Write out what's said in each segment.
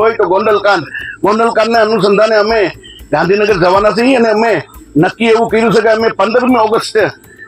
હોય તો ગોંડલકાંડ. ના અનુસંધાને અમે ગાંધીનગર જવાના છીએ અને અમે નક્કી એવું કર્યું છે કે અમે પંદરમી ઓગસ્ટે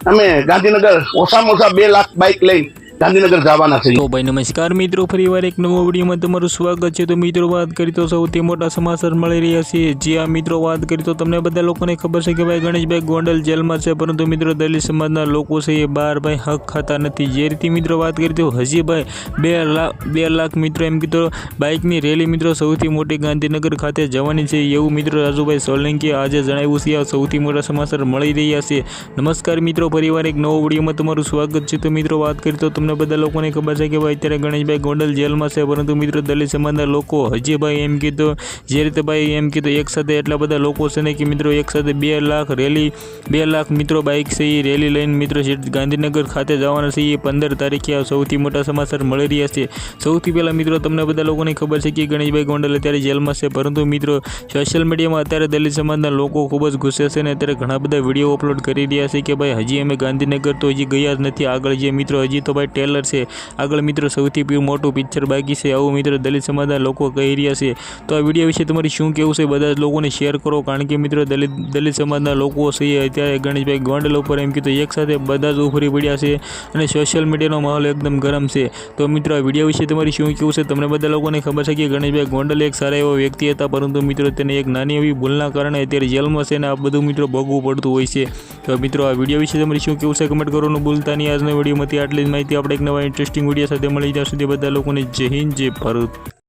અમે ગાંધીનગર ઓછામાં ઓછા બે લાખ બાઇક લઈને ગાંધીનગર જવાના છે. તો ભાઈ નમસ્કાર મિત્રો ફરીવાર એક નવો વિડીયોમાં તમારું સ્વાગત છે. તો મિત્રો, વાત કરી તો સૌથી મોટા સમાચાર મળી રહ્યા છે. જે આ મિત્રો, વાત કરી તો તમને બધા લોકોને ખબર છે કે ભાઈ ગણેશભાઈ ગોંડલ જેલમાં છે. પરંતુ મિત્રો, દલિત સમાજના લોકો છે એ બહાર ભાઈ હક ખાતા નથી. જે રીતે મિત્રો, વાત કરી તો હજી ભાઈ બે લાખ બે લાખ મિત્રો એમ કીધો, બાઇકની રેલી મિત્રો સૌથી મોટી ગાંધીનગર ખાતે જવાની છે. એવું મિત્રો રાજુભાઈ સોલંકીએ આજે જણાવ્યું છે. આ સૌથી મોટા સમાચાર મળી રહ્યા છે. નમસ્કાર મિત્રો ફરીવાર એક નવો વિડીયોમાં તમારું સ્વાગત છે. તો મિત્રો, વાત કરી તો તમને બધા લોકોને ખબર છે કે ભાઈ અત્યારે ગણેશભાઈ ગોંડલ જેલમાં છે, પરંતુ મિત્રો દલિત સમાજના લોકો હજી ભાઈ એમ કીધું, જે રીતે ભાઈ એમ કીધું, એક સાથે એટલા બધા લોકો છે ને કે મિત્રો એક સાથે બે લાખ રેલી, બે લાખ મિત્રો બાઇક છે, એ રેલી લઈને મિત્રો ગાંધીનગર ખાતે જવાના છે, એ પંદર તારીખે આ સૌથી મોટા સમાચાર મળી રહ્યા છે. સૌથી પહેલાં મિત્રો તમને બધા લોકોને ખબર છે કે ગણેશભાઈ ગોંડલ અત્યારે જેલમાં છે, પરંતુ મિત્રો સોશિયલ મીડિયામાં અત્યારે દલિત સમાજના લોકો ખૂબ જ ગુસ્સે છે ને અત્યારે ઘણા બધા વીડિયો અપલોડ કરી રહ્યા છે કે ભાઈ હજી અમે ગાંધીનગર તો હજી ગયા જ નથી, આગળ જે મિત્રો હજી તો ભાઈ ટેલર છે. આગળ મિત્રો સૌથી મોટું પિક્ચર બાકી છે. આવું મિત્રો દલિત સમાજના લોકો કહી રહ્યા છે. તો આ વીડિયો વિશે તમારે શું કહેવું છે? બધા લોકોને શેર કરો, કારણ કે મિત્રો દલિત દલિત સમાજના લોકો છે અત્યારે ગણેશભાઈ ગોંડલ ઉપર એમ કીધું, એક સાથે બધા જ ઉભરી પડ્યા છે અને સોશિયલ મીડિયાનો માહોલ એકદમ ગરમ છે. તો મિત્રો આ વીડિયો વિશે તમારી શું કહેવું છે? તમને બધા લોકોને ખબર છે કે ગણેશભાઈ ગોંડલ એક સારા એવા વ્યક્તિ હતા, પરંતુ મિત્રો તેને એક નાની એવી ભૂલના કારણે અત્યારે જેલમાં છે અને આ બધું મિત્રો ભોગવું પડતું હોય છે. તો મિત્રો, આ વીડિયો વિશે તમારી શું કેવું છે? કમેન્ટ કરવાનું ભૂલતા નહીં. આજના વિડીયોમાંથી આટલી જ માહિતી. આપણે એક નવા ઇન્ટરેસ્ટિંગ વીડિયો સાથે મળી. જશે તે બધા લોકોને જય હિન્દ, જય ભારત.